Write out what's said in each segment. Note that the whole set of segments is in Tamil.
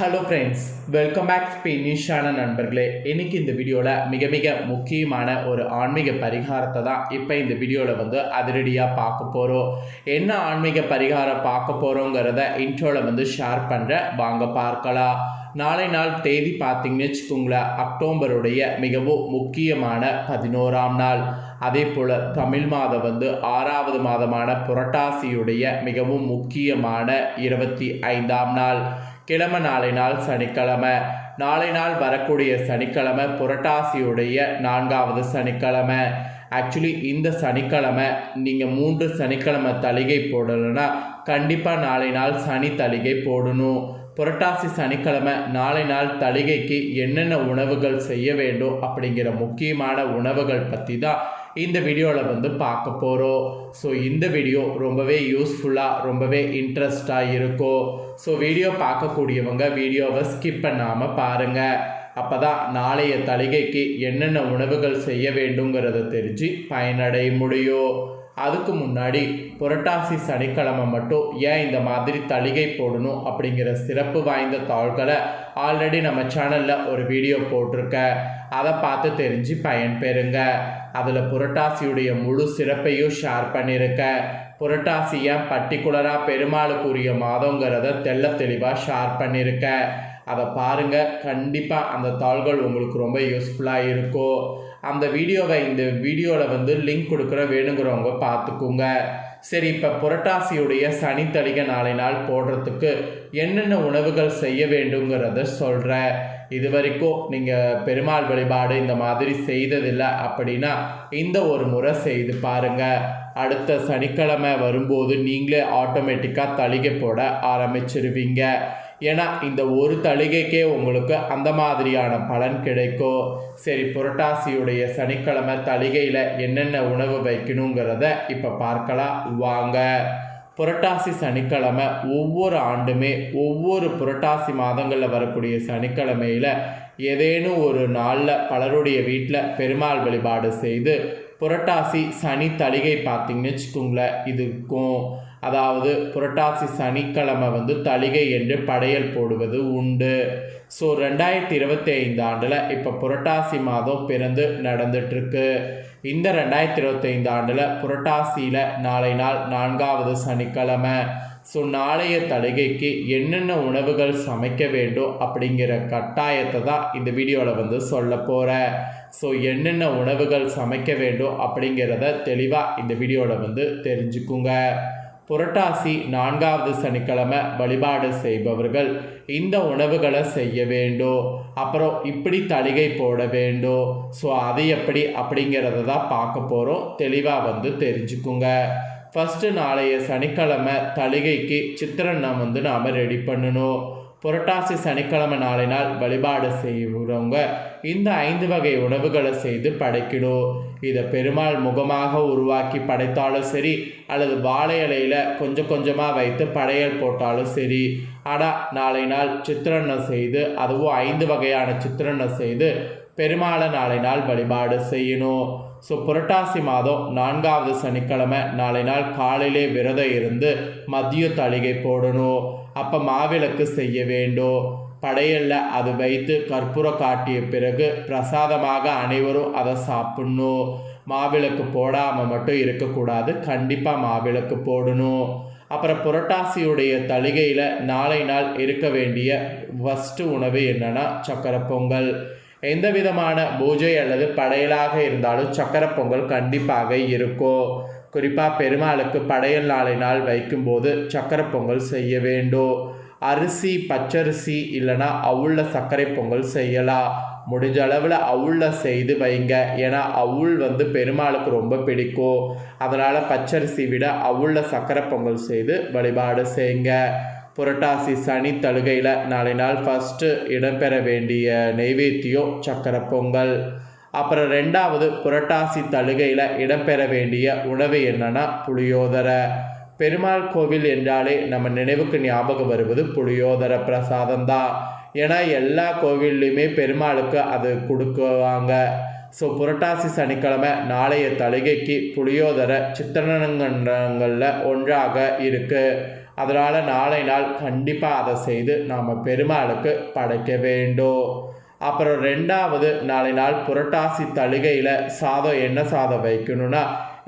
ஹலோ ஃப்ரெண்ட்ஸ் வெல்கம் பேக் ஸ்பெயினிஷான நண்பர்களே. இன்றைக்கி இந்த வீடியோவில் மிக மிக முக்கியமான ஒரு ஆன்மீக பரிகாரத்தை தான் இப்போ இந்த வீடியோவில் வந்து அதிரடியாக பார்க்க போகிறோம் என்ன ஆன்மீக பரிகாரம் பார்க்க போகிறோங்கிறத இன்ட்ரோவில் வந்து ஷேர் பண்ணுறேன் வாங்க பார்க்கலாம். நாளை நாள் தேதி பார்த்தீங்கன்னு வச்சுக்கோங்களேன் அக்டோபருடைய மிகவும் முக்கியமான பதினோராம் நாள். அதே போல் தமிழ் மாதம் வந்து ஆறாவது மாதமான புரட்டாசியுடைய மிகவும் முக்கியமான இருபத்தி ஐந்தாம் நாள். கிழமை நாளை நாள் சனிக்கிழமை. நாளை நாள் வரக்கூடிய சனிக்கிழமை புரட்டாசியுடைய நான்காவது சனிக்கிழமை. ஆக்சுவலி இந்த சனிக்கிழமை நீங்கள் மூன்று சனிக்கிழமை தலிகை போடலைன்னா கண்டிப்பாக நாளை நாள் சனி தலிகை போடணும். புரட்டாசி சனிக்கிழமை நாளை நாள் தலிகைக்கு என்னென்ன உணவுகள் செய்ய வேண்டும் அப்படிங்கிற முக்கியமான உணவுகள் பற்றி தான் இந்த வீடியோவில் வந்து பார்க்க போகிறோம் ஸோ இந்த வீடியோ ரொம்பவே யூஸ்ஃபுல்லாக ரொம்பவே இன்ட்ரெஸ்டாக இருக்கும். ஸோ வீடியோ பார்க்கக்கூடியவங்க வீடியோவை ஸ்கிப் பண்ணாமல் பாருங்கள் அப்போ தான் நாளைய தலிகைக்கு என்னென்ன உணவுகள் செய்ய வேண்டுங்கிறத தெரிஞ்சு பயனடைய முடியும். அதுக்கு முன்னாடி புரட்டாசி சனிக்கிழமை மட்டும் ஏன் இந்த மாதிரி தளிகை போடணும் அப்படிங்கிற சிறப்பு வாய்ந்த தாள்களை ஆல்ரெடி நம்ம சேனலில் ஒரு வீடியோ போட்டிருக்க அதை பார்த்து தெரிஞ்சு பயன்பெறுங்க. அதில் புரட்டாசியுடைய முழு சிறப்பையும் ஷேர் பண்ணியிருக்க புரட்டாசி ஏன் பர்டிகுலராக பெருமாளுக்குரிய மாதங்கிறத தெள்ள தெளிவாக ஷேர் பண்ணியிருக்கேன். அதை பாருங்கள் கண்டிப்பாக அந்த தாள்கள் உங்களுக்கு ரொம்ப யூஸ்ஃபுல்லாக இருக்கும் அந்த வீடியோவை இந்த வீடியோவில் வந்து லிங்க் கொடுக்குற வேணுங்கிறவங்க பார்த்துக்குங்க. சரி இப்போ புரட்டாசியுடைய சனித்தளிகை நாளை நாள் போடுறதுக்கு என்னென்ன உணவுகள் செய்ய வேண்டுங்கிறத சொல்கிறேன் இது வரைக்கும் நீங்கள் பெருமாள் வழிபாடு இந்த மாதிரி செய்ததில்லை அப்படின்னா இந்த ஒரு முறை செய்து பாருங்கள் அடுத்த சனிக்கிழமை வரும்போது நீங்களே ஆட்டோமேட்டிக்காக தளிகை போட ஆரம்பிச்சிருவீங்க. ஏன்னா இந்த ஒரு தளிகைக்கே உங்களுக்கு அந்த மாதிரியான பலன் கிடைக்கும் சரி புரட்டாசியுடைய சனிக்கிழமை தளிகையில் என்னென்ன உணவு வைக்கணுங்கிறத இப்போ பார்க்கலாம். வாங்க. புரட்டாசி சனிக்கிழமை ஒவ்வொரு ஆண்டுமே ஒவ்வொரு புரட்டாசி மாதங்களில் வரக்கூடிய சனிக்கிழமையில் ஏதேனும் ஒரு நாளில் பலருடைய வீட்டில் பெருமாள் வழிபாடு செய்து புரட்டாசி சனி தளிகை பார்த்தீங்கன்னு வச்சுக்கோங்களேன் இதுக்கும் அதாவது புரட்டாசி சனிக்கிழமை வந்து தளிகை என்று படையல் போடுவது உண்டு. ஸோ ரெண்டாயிரத்தி இருபத்தி ஐந்து ஆண்டில் இப்போ புரட்டாசி மாதம் பிறந்து நடந்துட்டுருக்கு. இந்த ரெண்டாயிரத்தி இருபத்தைந்து ஆண்டில் புரட்டாசியில் நாளை நாள் நான்காவது சனிக்கிழமை. ஸோ நாளைய தலுகைக்கு என்னென்ன உணவுகள் சமைக்க வேண்டும் அப்படிங்கிற கட்டாயத்தை தான் இந்த வீடியோவில் வந்து சொல்ல போகிறேன் ஸோ என்னென்ன உணவுகள் சமைக்க வேண்டும் அப்படிங்கிறத தெளிவாக இந்த வீடியோவில் வந்து தெரிஞ்சுக்குங்க. புரட்டாசி நான்காவது சனிக்கிழமை வழிபாடு செய்பவர்கள் இந்த உணவுகளை செய்ய வேண்டும் அப்புறம் இப்படி தளிகை போட வேண்டும் ஸோ அது எப்படி அப்படிங்கிறத தான் பார்க்க போகிறோம் தெளிவாக வந்து தெரிஞ்சுக்குங்க. ஃபஸ்ட்டு நாளைய சனிக்கிழமை தளிகைக்கு சித்திரன்னம் வந்து நாம் ரெடி பண்ணணும். புரட்டாசி சனிக்கிழமை நாளை நாள் வழிபாடு செய்கிறவங்க இந்த ஐந்து வகை உணவுகளை செய்து படைக்கணும் இதை பெருமாள் முகமாக உருவாக்கி படைத்தாலும் சரி அல்லது வாழை இலையில் கொஞ்சம் கொஞ்சமாக வைத்து படையல் போட்டாலும் சரி. ஆனால் நாளை நாள் சித்திரன்னம் செய்து அதுவும் ஐந்து வகையான சித்திரனை செய்து பெருமாளை நாளை நாள் வழிபாடு செய்யணும். ஸோ புரட்டாசி மாதம் நான்காவது சனிக்கிழமை நாளை நாள் காலையிலே விரதம் இருந்து மதிய தளிகை போடணும். அப்போ மாவிளக்கு செய்ய வேண்டும் படையலில் அது வைத்து கற்பூரம் காட்டிய பிறகு பிரசாதமாக அனைவரும் அதை சாப்பிட்ணும் மாவிளக்கு போடாமல் மட்டும் இருக்கக்கூடாது கண்டிப்பாக மாவிளக்கு போடணும். அப்புறம் புரட்டாசியுடைய தளிகையில் நாளை நாள் இருக்க வேண்டிய ஃபஸ்ட்டு உணவு என்னென்னா சக்கரை பொங்கல். எந்த விதமான பூஜை அல்லது படையலாக இருந்தாலும் சக்கரை பொங்கல் கண்டிப்பாக இருக்கும் குறிப்பாக பெருமாளுக்கு படையல் நாளை நாள் வைக்கும்போது சக்கரை பொங்கல் செய்ய வேண்டும் அரிசி பச்சரிசி இல்லைனா அவுள்ள சர்க்கரை பொங்கல் செய்யலாம். முடிஞ்ச அளவில் அவுளில் செய்து வைங்க. ஏன்னா அவுள் வந்து பெருமாளுக்கு ரொம்ப பிடிக்கும். அதனால் பச்சரிசி விட அவுள்ள சர்க்கரை பொங்கல் செய்து வழிபாடு செய்யுங்க புரட்டாசி சனி தழுகையில் நாளை நாள் ஃபஸ்ட்டு இடம்பெற வேண்டிய நெய்வேத்தியம் சக்கரை பொங்கல். அப்புறம் ரெண்டாவது புரட்டாசி தழுகையில் இடம்பெற வேண்டிய உணவு என்னன்னா புளியோதரை. பெருமாள் கோவில் என்றாலே நம்ம நினைவுக்கு ஞாபகம் வருவது புளியோதர பிரசாதம் தான். ஏன்னா எல்லா கோவில்லையுமே பெருமாளுக்கு அது கொடுக்குவாங்க. ஸோ புரட்டாசி சனிக்கிழமை நாளைய தளிகைக்கு புளியோதர சித்திரங்களில் ஒன்றாக இருக்குது அதனால் நாளை நாள் கண்டிப்பாக அதை செய்து நாம் பெருமாளுக்கு படைக்க வேண்டும். அப்புறம் ரெண்டாவது நாளை நாள் புரட்டாசி தழுகையில் சாதம் என்ன சாதம் வைக்கணும்னா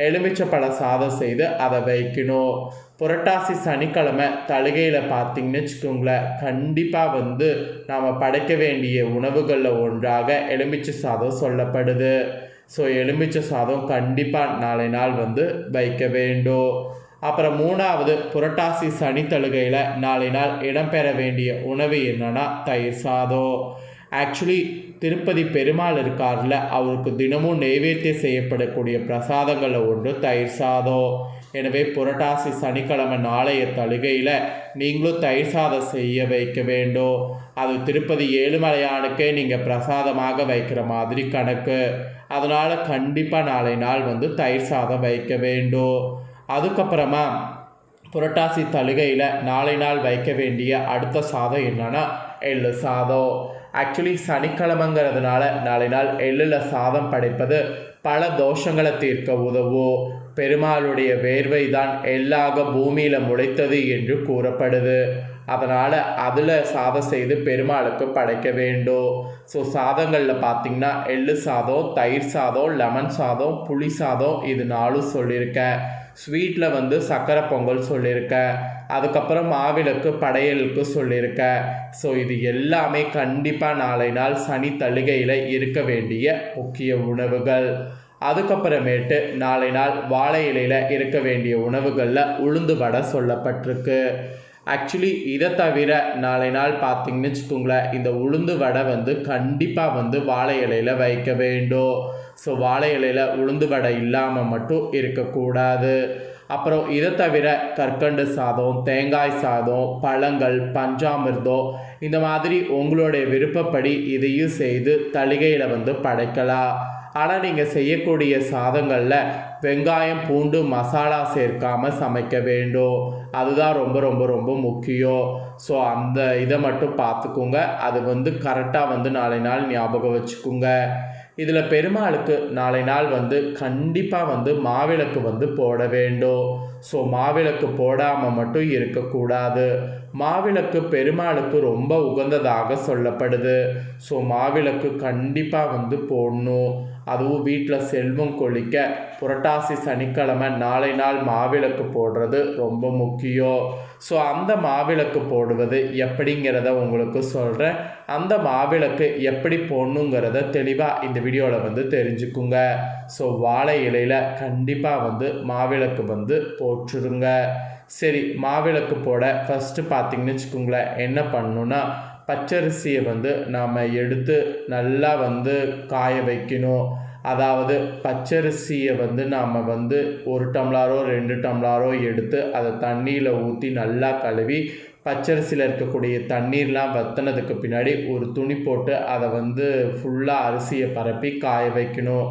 எலுமிச்சப்பழ சாதம் செய்து அதை வைக்கணும். புரட்டாசி சனிக்கிழமை தழுகையில் பார்த்தீங்கன்னு வச்சுக்கோங்களேன் கண்டிப்பாக வந்து நாம் படைக்க வேண்டிய உணவுகளில் ஒன்றாக எலுமிச்சை சாதம் சொல்லப்படுது. ஸோ எலுமிச்சை சாதம் கண்டிப்பாக நாளை நாள் வந்து வைக்க வேண்டும். அப்புறம் மூணாவது புரட்டாசி சனித்தழுகையில் நாளை நாள் இடம்பெற வேண்டிய உணவு என்னன்னா தயிர் சாதம். ஆக்சுவலி திருப்பதி பெருமாள் இருக்கார்ல அவருக்கு தினமும் நெய்வேத்தியம் செய்யப்படக்கூடிய பிரசாதங்களில் ஒன்று தயிர் சாதம். எனவே புரட்டாசி சனிக்கிழமை நாளைய தழுகையில் நீங்களும் தயிர் சாதம் செய்ய வைக்க வேண்டும். அது திருப்பதி ஏழுமலையானுக்கே நீங்கள் பிரசாதமாக வைக்கிற மாதிரி கணக்கு. அதனால் கண்டிப்பாக நாளை நாள் வந்து தயிர் சாதம் வைக்க வேண்டும். அதுக்கப்புறமா புரட்டாசி தழுகையில் நாளை நாள் வைக்க வேண்டிய அடுத்த சாதம் என்னன்னா எள்ளு சாதம். ஆக்சுவலி சனிக்கிழமைங்கிறதுனால நாளை நாள் எள்ளில் சாதம் படைப்பது பல தோஷங்களை தீர்க்க உதவும். பெருமாளுடைய வேர்வை தான் எள்ளாக பூமியில் முளைத்தது என்று கூறப்படுது. அதனால் அதில் சாதம் செய்து பெருமாளுக்கு படைக்க வேண்டும் ஸோ சாதங்களில் பார்த்திங்கன்னா எள்ளு சாதம் தயிர் சாதம் லெமன் சாதம் புளி சாதம் இது நாலும் சொல்லியிருக்கேன் ஸ்வீட்டில் வந்து சக்கரை பொங்கல் சொல்லியிருக்கேன் அதுக்கப்புறம் மாவிளக்கு படையலுக்கு சொல்லியிருக்கேன் ஸோ இது எல்லாமே கண்டிப்பாக நாளை நாள் சனி தழுகையில் இருக்க வேண்டிய முக்கிய உணவுகள். அதுக்கப்புறமேட்டு நாளை நாள் வாழை இலையில் இருக்க வேண்டிய உணவுகளில் உளுந்து வடை சொல்லப்பட்டிருக்கு. ஆக்சுவலி இதை தவிர நாளை நாள் பார்த்தீங்கன்னு வச்சுக்கோங்களேன் இந்த உளுந்து வடை வந்து கண்டிப்பாக வந்து வாழை இலையில் வைக்க வேண்டும். ஸோ வாழை இலையில் உளுந்து வடை இல்லாமல் மட்டும் இருக்கக்கூடாது. அப்புறம் இதை தவிர கற்கண்டு சாதம் தேங்காய் சாதம் பழங்கள் பஞ்சாமிர்தம் இந்த மாதிரி உங்களுடைய விருப்பப்படி இதையும் செய்து தளிகையில் வந்து படைக்கலாம். ஆனால் நீங்கள் செய்யக்கூடிய சாதங்களில் வெங்காயம் பூண்டு மசாலா சேர்க்காமல் சமைக்க வேண்டும். அதுதான் ரொம்ப ரொம்ப ரொம்ப முக்கியம். ஸோ அந்த இதை மட்டும் பார்த்துக்கோங்க. அது வந்து கரெக்டாக வந்து நாளை நாள் ஞாபகம் வச்சுக்கோங்க. இதில் பெருமாளுக்கு நாளை நாள் வந்து கண்டிப்பாக வந்து மாவிளக்கு வந்து போட வேண்டும். ஸோ மாவிளக்கு போடாமல் மட்டும் இருக்கக்கூடாது. மாவிளக்கு பெருமாளுக்கு ரொம்ப உகந்ததாக சொல்லப்படுது. ஸோ மாவிளக்கு கண்டிப்பாக வந்து போடணும். அதுவும் வீட்டில் செல்வம் கொளிக்க புரட்டாசி சனிக்கிழமை நாளை நாள் மாவிளக்கு போடுறது ரொம்ப முக்கியம். ஸோ அந்த மாவிளக்கு போடுவது எப்படிங்கிறத உங்களுக்கு சொல்கிறேன் அந்த மாவிளக்கு எப்படி போடணுங்கிறத தெளிவாக இந்த வீடியோவில் வந்து தெரிஞ்சுக்குங்க. ஸோ வாழை இலையில் கண்டிப்பாக வந்து மாவிளக்கு வந்து போட்டுருங்க சரி மாவிளக்கு போட ஃபஸ்ட்டு பார்த்தீங்கன்னு வச்சுக்கோங்களேன் என்ன பண்ணணுன்னா பச்சரிசியை வந்து நாம் எடுத்து நல்லா வந்து காய வைக்கணும். அதாவது பச்சரிசியை வந்து நாம் வந்து ஒரு டம்ளாரோ ரெண்டு டம்ளாரோ எடுத்து அதை தண்ணியில் ஊற்றி நல்லா கழுவி பச்சரிசியில் இருக்கக்கூடிய தண்ணீர்லாம் வத்தினதுக்கு பின்னாடி ஒரு துணி போட்டு அதை வந்து ஃபுல்லாக அரிசியை பரப்பி காய வைக்கணும்.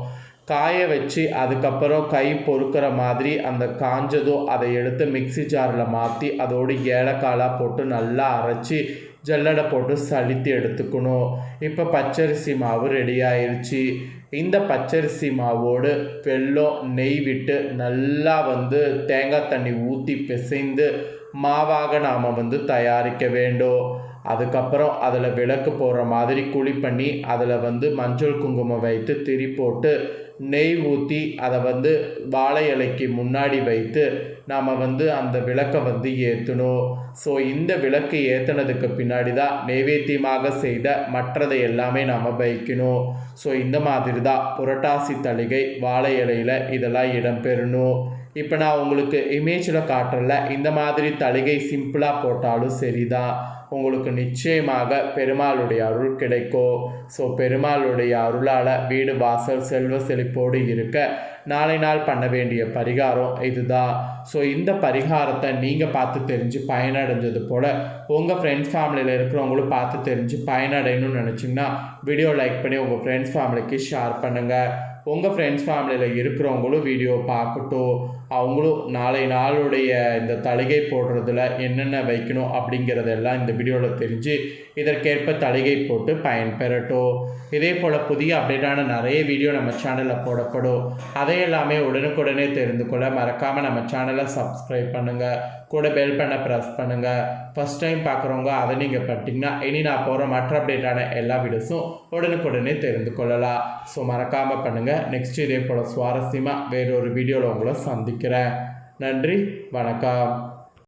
காய வச்சு அதுக்கப்புறம் கை பொறுக்கிற மாதிரி அந்த காஞ்சதும் அதை எடுத்து மிக்சி ஜாரில் மாற்றி அதோடு ஏலக்காலாக போட்டு நல்லா அரைச்சி ஜல்லடை போட்டு சலித்து எடுத்துக்கணும். இப்போ பச்சரிசி மாவு ரெடி ஆயிடுச்சு இந்த பச்சரிசி மாவோடு வெள்ளம் நெய் விட்டு நல்லா வந்து தேங்காய் தண்ணி ஊற்றி பிசைந்து மாவாக நாம் வந்து தயாரிக்க வேண்டும். அதுக்கப்புறம் அதில் விளக்கு போடுற மாதிரி குழி பண்ணி அதில் வந்து மஞ்சள் குங்குமம் வைத்து திரி போட்டு நெய் ஊற்றி அதை வந்து வாழை இலைக்கு முன்னாடி வைத்து நாம் வந்து அந்த விளக்கை வந்து ஏற்றணும் ஸோ இந்த விளக்கு ஏற்றினதுக்கு பின்னாடி தான் நைவேத்தியமாக செய்த மற்றதை எல்லாமே நாம் வைக்கணும். ஸோ இந்த மாதிரி தான் புரட்டாசி தளிகை வாழை இலையில் இதெல்லாம் இடம்பெறணும். இப்போ நான் உங்களுக்கு இமேஜில் காட்டுறல இந்த மாதிரி தலிகை சிம்பிளாக போட்டாலும் சரிதான். உங்களுக்கு நிச்சயமாக பெருமாளுடைய அருள் கிடைக்கும். ஸோ பெருமாளுடைய அருளால் வீடு வாசல் செல்வ செழிப்போடு இருக்க நாளை நாள் பண்ண வேண்டிய பரிகாரம் இதுதான். ஸோ இந்த பரிகாரத்தை நீங்கள் பார்த்து தெரிஞ்சு பயனடைஞ்சது போல் உங்கள் ஃப்ரெண்ட்ஸ் ஃபேமிலியில் இருக்கிறவங்களும் பார்த்து தெரிஞ்சு பயனடையணும்னு நினச்சிங்கன்னா வீடியோ லைக் பண்ணி உங்கள் ஃப்ரெண்ட்ஸ் ஃபேமிலிக்கு ஷேர் பண்ணுங்கள் உங்கள் ஃப்ரெண்ட்ஸ் ஃபேமிலியில் இருக்கிறவங்களும் வீடியோ பார்க்கட்டும். அவங்களும் நாளை நாளுடைய இந்த தலிகை போடுறதுல என்னென்ன வைக்கணும் அப்படிங்கிறதெல்லாம் இந்த வீடியோவில் தெரிஞ்சு இதற்கேற்ப தலிகை போட்டு பயன்பெறட்டும். இதே போல் புதிய அப்டேட்டான நிறைய வீடியோ நம்ம சேனலில் போடப்படும். அதை எல்லாமே உடனுக்குடனே தெரிந்து கொள்ள மறக்காமல் நம்ம சேனலை சப்ஸ்கிரைப் பண்ணுங்கள் கூட பெல் பண்ண ப்ரெஸ் பண்ணுங்கள் ஃபஸ்ட் டைம் பார்க்குறவங்க அதை நீங்கள் பண்ணிட்டீங்கன்னா இனி நான் போகிற மற்ற அப்டேட்டான எல்லா வீடியோஸும் உடனுக்குடனே தெரிந்து கொள்ளலாம். ஸோ மறக்காமல் பண்ணுங்கள் நெக்ஸ்ட் இதே போல் சுவாரஸ்யமாக வேறொரு வீடியோவில் உங்களை சந்திக்கிறேன். நன்றி வணக்கம்.